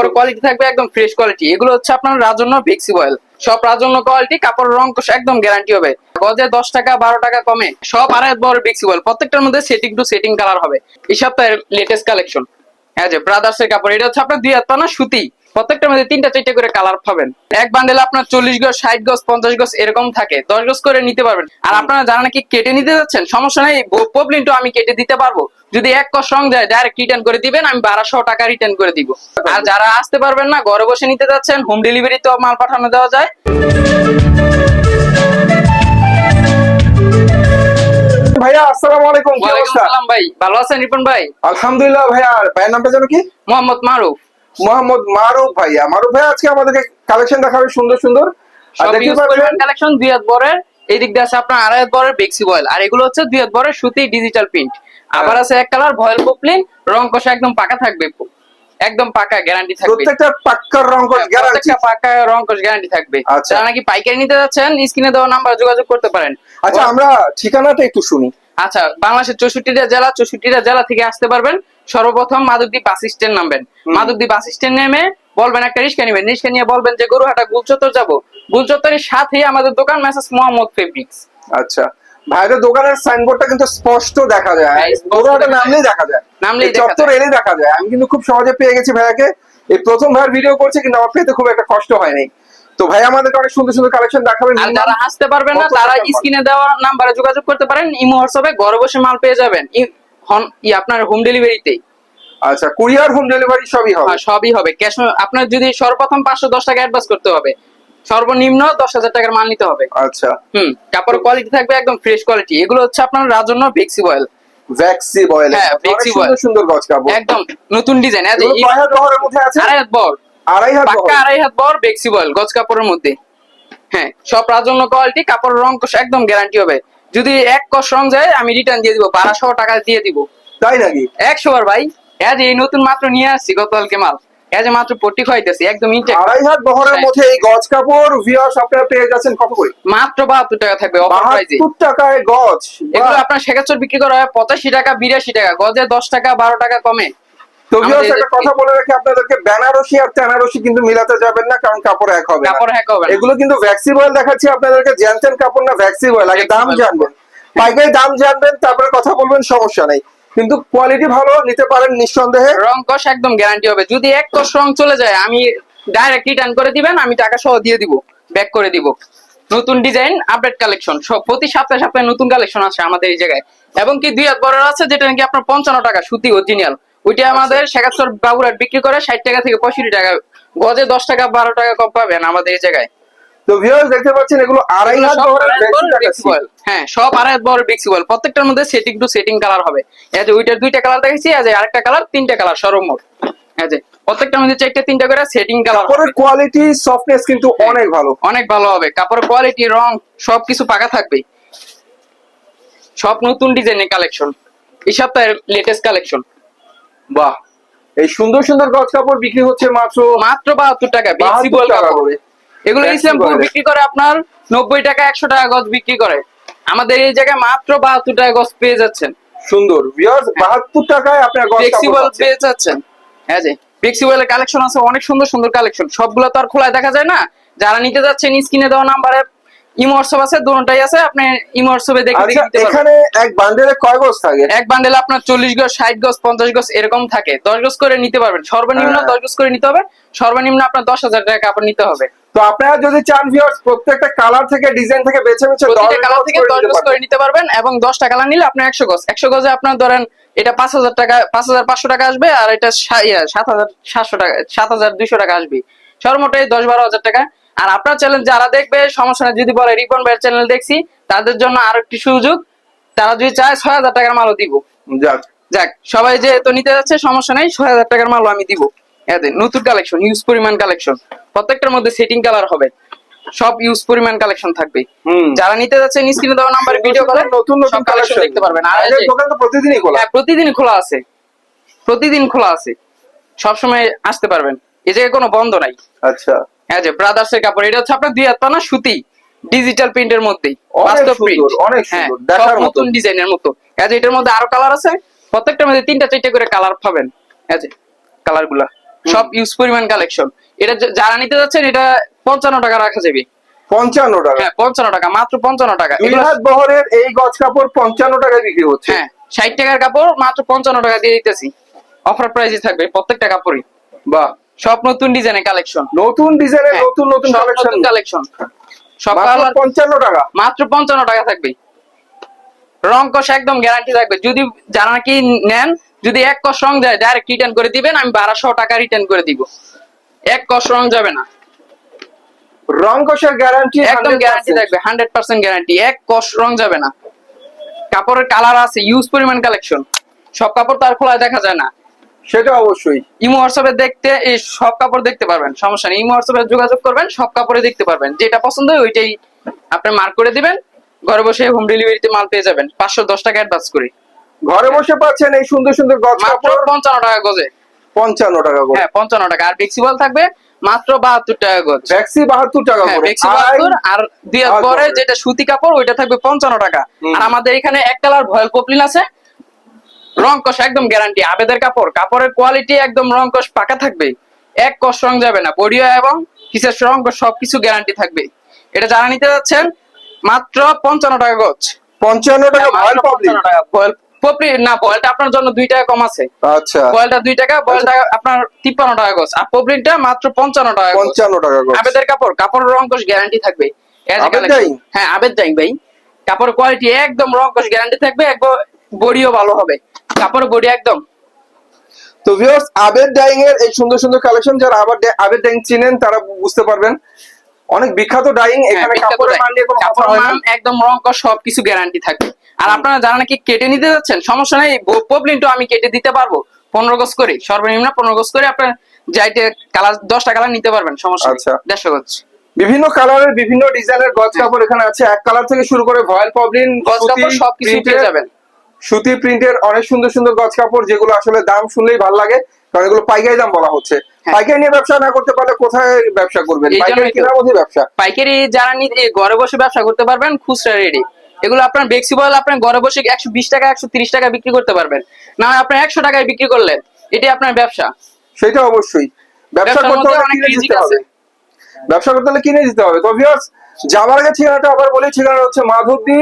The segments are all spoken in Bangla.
কাপড় কোয়ালিটি থাকবে একদম ফ্রেশ কোয়ালিটি এগুলো হচ্ছে আপনার রাজন্য ভিক্সি অয়েল সব রাজন্য কোয়ালিটি কাপড় রং একদম গ্যারান্টি হবে। গজে দশ টাকা, বারো টাকা কমে, সব আর একবার ভিক্সি অয়েল প্রত্যেকটার মধ্যে সেটিং টু সেটিং কালার হবে। এই সপ্তাহের লেটেস্ট কালেকশন হ্যাঁ যে ব্রাদার্স এর কাপড়, এটা হচ্ছে আপনার দুই হাত পানা সুতি। প্রত্যেকটার মধ্যে তিনটা চারটে করে কালার পাবেন। এক বান্ডেল আপনার চল্লিশ গজ ষাট গজ পঞ্চাশ গজ এরকম থাকে। দশ গজ করে নিতে পারবেন। আর আপনারা যারা নাকি কেটে নিতে যাচ্ছেন সমস্যা নেই পবলিনটা আমি কেটে দিতে পারব। যদি এক কস রং যায় ডাইরেক্ট রিটার্ন করে দিবেন আমি বারোশো টাকা রিটার্ন করে দিব। আর যারা আসতে পারবেন না ঘরে বসে নিতে যাচ্ছেন হোম ডেলিভারি তো মাল পাঠানো দেওয়া যায়। ভাইয়া আসসালামু আলাইকুম ভাই। ভালো আছেন রিপন ভাই? আলহামদুলিল্লাহ ভাইয়া ভাইয়ের নামটা যেন কি? মোহাম্মদ মারুফ। মোহাম্মদ মারুফ ভাইয়া। মারুফ ভাইয়া আজকে আমাদেরকে কালেকশন দেখাবে সুন্দর সুন্দর। আর দেখতে পাচ্ছেন কালেকশন দুই হাত বরের। এই দিক দিয়ে আছে আপনার আড়াই হাত বরের বেক্সি বয়েল আর এগুলো হচ্ছে দুই হাত বরের সুতি ডিজিটাল প্রিন্ট আবার হ্যাঁ। আছে এক কালার ভয়েল পপলিন রং কষা একদম পাকা থাকবে। একদম পাকা গ্যারান্টি থাকবে। প্রত্যেকটা পাক্কার রং গ্যারান্টি প্রত্যেকটা পাকা রং কষ গ্যারান্টি থাকবে। আচ্ছা। নাকি পাইকারি নিতে যাচ্ছেন স্ক্রিনে দেওয়া নাম্বার যোগাযোগ করতে পারেন। আচ্ছা আমরা ঠিকানাটা একটু শুনি। আচ্ছা বাংলাদেশের চৌষট্টিটা জেলা চৌষট্টিটা জেলা থেকে আসতে পারবেন। সর্বপ্রথম মাধবদী বাস স্ট্যান্ড নামবেন। মাধবদী বাস স্ট্যান্ড নেমে বলবেন একটা রিক্সা নিবেন। রিক্সা নিয়ে বলবেন যে গরুহাটা গুলচত্বর যাব। গুলচত্বরের সাথেই আমাদের দোকান মেসেজ মোহাম্মদ ফেব্রিক্স। আচ্ছা। দোকানের সাইনবোর্ডটা কিন্তু স্পষ্ট দেখা যায়। হ্যাঁ, গরুহাটা নামলেই দেখা যায়। নামলেই চত্বর দেখা যায়। আমি কিন্তু খুব সহজে পেয়ে গেছি ভাইয়াকে। এই প্রথম ভাইয়ের ভিডিও করছে কিন্তু আমার পেতে খুব একটা কষ্ট হয়নি। তো ভাই আমাদেরকে অনেক সুন্দর সুন্দর কালেকশন দেখাবেন। আর যারা আসতে পারবেন না তারা? স্ক্রিনে দেওয়া নাম্বারে যোগাযোগ করতে পারেন। ইমো হোয়াটসঅ্যাপে ঘরে বসে মাল পেয়ে যাবেন। আপনার হোম ডেলিভারিতেই আচ্ছা কুরিয়ার হোম ডেলিভারি সবই হবে? সবই হবে। ক্যাশ আপনার যদি সর্বপ্রথম পাঁচশো দশ টাকা অ্যাডভান্স করতে হবে সর্বনিম্ন দশ হাজার টাকার মাল নিতে হবে। আচ্ছা। হুম কাপড় কোয়ালিটি থাকবে একদম ফ্রেশ কোয়ালিটি এগুলো হচ্ছে আপনার রাজন্য ভিক্সি অয়েল ভ্যাক্সি বয়েল হ্যাঁ, Vexi বয়েল সুন্দর গজ কাপড়। একদম নতুন ডিজাইন বহরের মধ্যে আছে? আড়াই হাত বড় আড়াই হাত পাক্কা আড়াই হাত বড় বেক্সি অয়েল গজ কাপড়ের মধ্যে। হ্যাঁ সব রাজন্য কোয়ালিটি কাপড় রং একদম গ্যারান্টি হবে। যদি এক কষ রং যায় আমি রিটার্ন দিয়ে দিব বারোশো টাকা দিয়ে দিব। তাই নাকি? একশো বার ভাই এজ এই নতুন মাত্র নিয়ে আসছি গতকালকে মাল। এজ মাত্র পট্টি খাইতেছি একদম ইনটেক আড়াই হাত বহরের হ্যাঁ। মধ্যে এই গজ কাপড় ভিউয়ার্স আপনারা পেয়ে যাচ্ছেন কত করে? মাত্র বাহাত্তর টাকা থাকবে অফার প্রাইজে বাহাত্তর টাকায় গজ এগুলো। আপনার শেখাচর বিক্রি করা হয় পঁচাশি টাকা বিরাশি টাকা গজে দশ টাকা বারো টাকা কমে। তো একটা কথা বলে রাখি আপনাদেরকে বেনারসি আর তেনারসি কিন্তু মিলাতে যাবেন না কারণ কাপড় এক হবে কাপড় হ্যাক হবে এগুলো কিন্তু ভ্যাক্সি বয়েল দেখাচ্ছি আপনাদেরকে জ্যানতেন কাপড় না ভ্যাক্সি বয়েল আগে দাম জানবেন। পাইকারি দাম জানবেন তারপরে কথা বলবেন সমস্যা নেই। কিন্তু কোয়ালিটি ভালো নিতে পারেন নিঃসন্দেহে। রং কষ একদম গ্যারান্টি হবে। যদি এক কষ রং চলে যায় আমি ডাইরেক্ট রিটার্ন করে দিবেন আমি টাকা সহ দিয়ে দিব ব্যাক করে দিব। নতুন ডিজাইন আপডেট কালেকশন প্রতি সপ্তাহে সপ্তাহে নতুন কালেকশন আছে আমাদের এই জায়গায়। এবং কি দুই হাত বড় আছে যেটা নাকি আপনার পঞ্চান্ন টাকা সুতি অরিজিনাল ওইটা আমাদের শেখাচর বাবুরাট বিক্রি করে ষাট টাকা থেকে পঁয়ষট্টি টাকা গজে দশ টাকা বারো টাকা কম পাবেন আমাদের এই জায়গায়। তো ভিউয়ার্স দেখতে পাচ্ছেন এগুলো আড়াই হাত বড়। হ্যাঁ সব আড়াই হাত বড় বিক্সি বল প্রত্যেকটার মধ্যে সেটিং টু সেটিং কালার হবে। এই যে ওইটার দুইটা কালার দেখেছি এই যে আরেকটা কালার তিনটা কালার সর্বমোট এই যে প্রত্যেকটার মধ্যে চারটা তিনটা করে সেটিং কালার কাপড়ের কোয়ালিটি সফটনেস কিন্তু অনেক ভালো। অনেক ভালো হবে। কাপড়ের কোয়ালিটি রং সবকিছু পাকা থাকবে। সব নতুন ডিজাইনের কালেকশন এই সপ্তাহের লেটেস্ট কালেকশন বাহ। এই সুন্দর সুন্দর গজ কাপড় বিক্রি হচ্ছে মাত্র মাত্র বাহাত্তর টাকা বিক্সি 72 বল টাকা কাপড়। এগুলো ইসলামপুর বিক্রি করে আপনার নব্বই টাকা একশো টাকা গজ বিক্রি করে। আমাদের এই জায়গায় মাত্র বাহাত্তর টাকা গজ পেয়ে যাচ্ছেন। সুন্দর। ভিউয়ার্স হ্যাঁ। বাহাত্তর টাকায় আপনার গজ ফ্লেক্সিবল পেয়ে যাচ্ছেন। হ্যাঁ জি। ফ্লেক্সিবলের কালেকশন আছে অনেক সুন্দর সুন্দর কালেকশন সবগুলো তো আর খোলায় দেখা যায় না? যারা নিতে যাচ্ছেন স্ক্রিনে দেওয়া নাম্বারে ইমো হোয়াটসঅ্যাপ আছে দুটোটাই আছে আপনি ইমো হোয়াটসঅ্যাপে দেখে দেখে আচ্ছা নিতে এখানে এক বান্ডেলে কয় গজ থাকে? এক বান্ডেল আপনার চল্লিশ গজ ষাট গজ পঞ্চাশ গজ এরকম থাকে। দশ গজ করে নিতে পারবেন। সর্বনিম্ন হ্যাঁ। দশ গজ করে নিতে হবে। সর্বনিম্ন আপনার দশ হাজার টাকা কাপড় নিতে হবে। তো আপনারা যদি চান ভিউয়ার্স প্রত্যেকটা কালার থেকে ডিজাইন থেকে বেছে বেছে প্রতিটা দশ কালার থেকে করে দশ নিতে গজ করে নিতে পারবেন এবং দশটা কালার নিলে আপনার একশো গজ। একশো গজে আপনার ধরেন এটা পাঁচ হাজার টাকা পাঁচ হাজার পাঁচশো টাকা আসবে আর এটা সা- ইয়া, সাত হাজার সাতশো টাকা সাত হাজার দুইশো টাকা আসবে। সর্বমোট এই দশ বারো হাজার টাকা। আর আপনার চ্যানেল যারা দেখবে সমস্যা নেই যদি বলে রিপন ভাইয়ের চ্যানেল দেখছি তাদের জন্য আরও একটি সুযোগ তারা যদি চায় ছয় হাজার টাকার মালও দিব। যাক। যাক সবাই যে তো নিতে যাচ্ছে সমস্যা নেই ছয় হাজার টাকার মালও আমি দিব। নতুন কালেকশন ইউজ পরিমাণ কালেকশন প্রত্যেকটার মধ্যে সেটিং কালার হবে। সব ইউজ পরিমাণ কালেকশন থাকবে। যারা নিতে যাচ্ছেন স্ক্রিনে দেওয়া নাম্বারে ভিডিও কলে নতুন নতুন কালেকশন দেখতে পারবেন। আর এই দোকান তো প্রতিদিনই খোলা। হ্যাঁ প্রতিদিন খোলা আছে। প্রতিদিন খোলা আছে। সবসময় আসতে পারবেন। এই জায়গায় কোনো বন্ধ নাই। আচ্ছা। হ্যাঁ যে ব্রাদার্স এর কাপড় এটা হচ্ছে আপনার দুই হাত পানা সুতি ডিজিটাল প্রিন্টের মধ্যেই বাস্তব প্রিন্ট অনেক হ্যাঁ সুন্দর, দেখার মতো। নতুন ডিজাইনের মতো। এই এটার মধ্যে আরও কালার আছে প্রত্যেকটার মধ্যে তিনটা চারটে করে কালার পাবেন। যে কালারগুলা। সব ইউজ পরিমাণ কালেকশন এটা যারা নিতে যাচ্ছেন এটা পঞ্চান্ন টাকা রাখা যাবে। পঞ্চান্ন টাকা। হ্যাঁ পঞ্চান্ন টাকা মাত্র পঞ্চান্ন টাকা। দুই হাত বহরের এই গজ কাপড় পঞ্চান্ন টাকায় বিক্রি হচ্ছে। হ্যাঁ ষাট টাকার কাপড় মাত্র পঞ্চান্ন টাকা দিয়ে দিতেছি। অফার প্রাইসে থাকবে প্রত্যেকটা কাপড়ই। বাহ। সব নতুন ডিজাইনের কালেকশন। নতুন ডিজাইনের নতুন নতুন কালেকশন। কালেকশন। সব কালার পঞ্চান্ন টাকা। মাত্র পঞ্চান্ন টাকা থাকবে। রং কষ একদম গ্যারান্টি থাকবে। যদি যারা নাকি নেন যদি এক কষ রং যায় ডাইরেক্ট রিটার্ন করে দিবেন আমি বারোশো টাকা রিটার্ন করে দিব। এক কষ রং যাবে না। রং কষার গ্যারান্টি একদম গ্যারান্টি থাকবে হান্ড্রেড পার্সেন্ট গ্যারান্টি এক কষ রং যাবে না। কাপড়ের কালার আছে ইউজ পরিমাণ কালেকশন সব কাপড় তার খোলায় দেখা যায় না। সেটা অবশ্যই। ইমো হোয়াটসঅ্যাপে দেখতে এই সব কাপড় দেখতে পারবেন সমস্যা নেই। ইমো হোয়াটসঅ্যাপে যোগাযোগ করবেন সব কাপড়ে দেখতে পারবেন। যেটা পছন্দ হয় ওইটাই আপনি মার্ক করে দিবেন। ঘরে বসে হোম ডেলিভারিতে মাল পেয়ে যাবেন। পাঁচশো দশ টাকা অ্যাডভান্স করে। ঘরে বসে পাচ্ছেন এই সুন্দর সুন্দর গজ মাত্র কাপড়? পঞ্চান্ন টাকা গজে। পঞ্চান্ন টাকা করে হ্যাঁ পঞ্চান্ন টাকা। আর ফ্লেক্সিবল থাকবে মাত্র বাহাত্তর টাকা গজ। ভ্যাক্সি বাহাত্তর টাকা হ্যাঁ করে। ফ্লেক্সিবল আর দুই আর পরে পরে। যেটা সুতি কাপড় ওইটা থাকবে পঞ্চান্ন টাকা। আর আমাদের এখানে এক কালার ভয়েল পপলিন আছে। রং কষ একদম গ্যারান্টি আবেদের কাপড় কাপড়ের কোয়ালিটি একদম রং কষ পাকা থাকবে এক কষ রং যাবে না বডিও এবং কিসের রং কষ সবকিছু গ্যারান্টি থাকবে। এটা যারা নিতে যাচ্ছেন মাত্র পঞ্চান্ন টাকা গজ। পঞ্চান্ন টাকা ভয়েল পাবলিক না আপনার জন্য দুই টাকা কম আছে। আচ্ছা। বয়েলটা দুই টাকা বয়েলটা আপনার তিপ্পান্ন টাকা গজ। আর পপলিনটা মাত্র পঞ্চান্ন টাকা পঞ্চান্ন টাকা আবেদের কাপড় কাপড় রং গ্যারান্টি থাকবে? হ্যাঁ আবেদ ভাই। কাপড় কোয়ালিটি একদম রং গ্যারান্টি থাকবে একবার বডিও ভালো হবে। কাপড় বডি একদম। তো ভিউয়ার্স আবেদ ডাইং এর এই সুন্দর সুন্দর কালেকশন যারা আবার আবেদ ডাইং চিনেন তারা বুঝতে পারবেন। অনেক বিখ্যাত ডাইং হ্যাঁ, এখানে কাপড়ের মান নিয়ে কোনো কথা কাপড় হয় না। একদম রং কোশ সবকিছু গ্যারান্টি থাকবে। আর আপনারা যারা নাকি কেটে নিতে যাচ্ছেন সমস্যা নেই পপলিনটা আমি কেটে দিতে পারব। পনেরো গজ করে সর্বনিম্ন পনেরো গজ করে আপনার যাইতে কালার দশটা কালার নিতে পারবেন সমস্যা আচ্ছা। দেড়শো গজ। বিভিন্ন কালারের বিভিন্ন ডিজাইনের গজ কাপড় এখানে আছে। এক কালার থেকে শুরু করে ভয়েল পবলিন গজ কাপড় সবকিছু পেয়ে যাবেন। সুতি প্রিন্টের অনেক সুন্দর সুন্দর গজ কাপড় যেগুলো আসলে দাম শুনলেই ভালো লাগে কারণ এগুলো পাইকারি দাম বলা হচ্ছে। হ্যাঁ। পাইকারি নিয়ে ব্যবসা না করতে পারলে কোথায় ব্যবসা করবেন? পাইকারি কেনার মধ্যে ব্যবসা। পাইকারি যারা ঘরে বসে ব্যবসা করতে পারবেন খুচরা রেডি এগুলো আপনার ফ্লেক্সিবল আপনার ঘরে বসে একশো বিশ টাকা একশো তিরিশ টাকা বিক্রি করতে পারবেন। না হয় আপনি একশো টাকায় বিক্রি করলেন এটাই আপনার ব্যবসা। সেটা অবশ্যই। ব্যবসা করতে হলে অনেক কিনে রিজিক দিতে হবে। আছে। ব্যবসা করতে হলে কিনে দিতে হবে। তো ভিউয়ার্স যাবার আগে ঠিকানাটা আবার বলি ঠিকানা হচ্ছে মাধবদী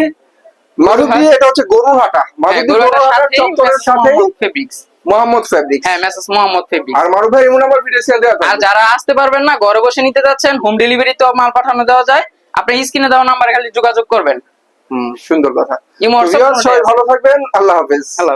মাধবদী এটা হচ্ছে গরুরহাটা হাটা। মারুতি গরুটার গরুরহাটার চত্বরের সাথে মোহাম্মদ ফেব্রিক্স মোহাম্মদ ফেব্রিক্স হ্যাঁ মেসেজ মোহাম্মদ ফেব্রিক্স আর মারুফ ভাই এমন আমার ভিডিও শেয়ার দেওয়া আর যারা আসতে পারবেন না ঘরে বসে নিতে যাচ্ছেন হোম ডেলিভারি তো মাল পাঠানো দেওয়া যায়। আপনি স্ক্রিনে দেওয়া নাম্বারে খালি যোগাযোগ করবেন। হুম সুন্দর কথা। ইমো তো হোয়াটসঅ্যাপ viewers, সবাই ভালো থাকবেন আল্লাহ হাফেজ। হ্যালো